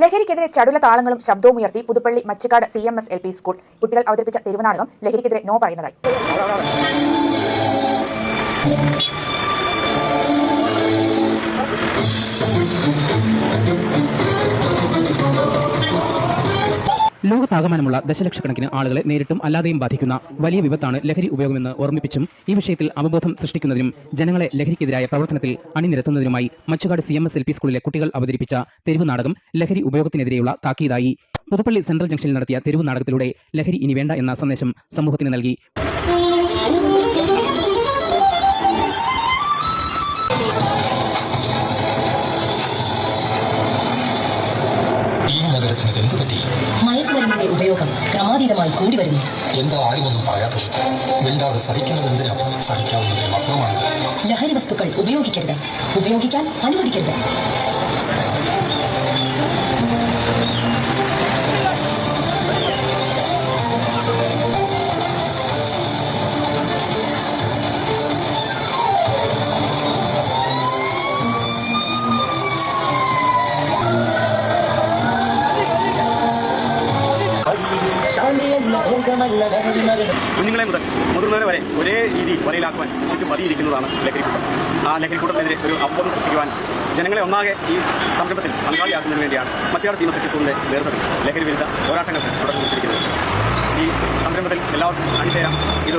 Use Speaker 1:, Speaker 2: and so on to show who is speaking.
Speaker 1: ലഹരിക്കെതിരെ ചടുല താളങ്ങളും ശബ്ദവും ഉയർത്തി Puthuppally Machakkad C M S L P school. കുട്ടികൾ അവതരിപ്പിച്ച തെരുവുനാടകം ലഹരിക്കെതിരെ നോ പറയുന്നതായി.
Speaker 2: ലോകത്താകമാനമുള്ള ദശലക്ഷക്കണക്കിന് ആളുകളെ നേരിട്ടും അല്ലാതെയും ബാധിക്കുന്ന വലിയ വിപത്താണ് ലഹരി ഉപയോഗമെന്ന് ഓർമ്മിപ്പിച്ചും ഈ വിഷയത്തിൽ അവബോധം സൃഷ്ടിക്കുന്നതിനും ജനങ്ങളെ ലഹരിക്കെതിരായ പ്രവർത്തനത്തിൽ അണിനിരത്തുന്നതിനുമായി Machukad C M S L P സ്കൂളിലെ കുട്ടികൾ അവതരിപ്പിച്ച തെരുവ് നാടകം ലഹരി ഉപയോഗത്തിനെതിരെയുള്ള താക്കീതായി. പുതുപ്പള്ളി സെൻട്രൽ ജംഗ്ഷനിൽ നടത്തിയ തെരുവ് നാടകത്തിലൂടെ ലഹരി ഇനി വേണ്ട എന്ന സന്ദേശം സമൂഹത്തിന് നൽകി.
Speaker 3: ക്രമാതീതമായി കൂടി വരുന്നു.
Speaker 4: എന്താ ആരും ഒന്നും പറയാത്തത് മിണ്ടാതെ സഹിക്കുന്നത് എന്തിനാ? സഹിക്കാവുന്നതിന് അപ്പുറമാണിത്
Speaker 3: ലഹരി വസ്തുക്കൾ ഉപയോഗിക്കരുത്. ഉപയോഗിക്കാൻ അനുവദിക്കരുത്.
Speaker 5: കുഞ്ഞുങ്ങളെ മുതൽ മുതിർന്നവരെ വരെ ഒരേ രീതി വരയിലാക്കുവാൻ ചുറ്റും പതിയിരിക്കുന്നതാണ് ലഹരിക്കൂട്ടം. ആ ലഹരിക്കൂട്ടത്തിനെതിരെ ഒരു അവബോധം സൃഷ്ടിക്കുവാൻ ജനങ്ങളെ ഒന്നാകെ ഈ സംരംഭത്തിൽ പങ്കാളിയാക്കുന്നതിന് വേണ്ടിയാണ് മച്ചയാട് സീമ സെറ്റി നേതൃത്വത്തിൽ ലഹരി വിരുദ്ധ പോരാട്ടങ്ങൾക്ക് തുടക്കം ഈ സംരംഭത്തിൽ എല്ലാവർക്കും അണിചേരാം. ഇത്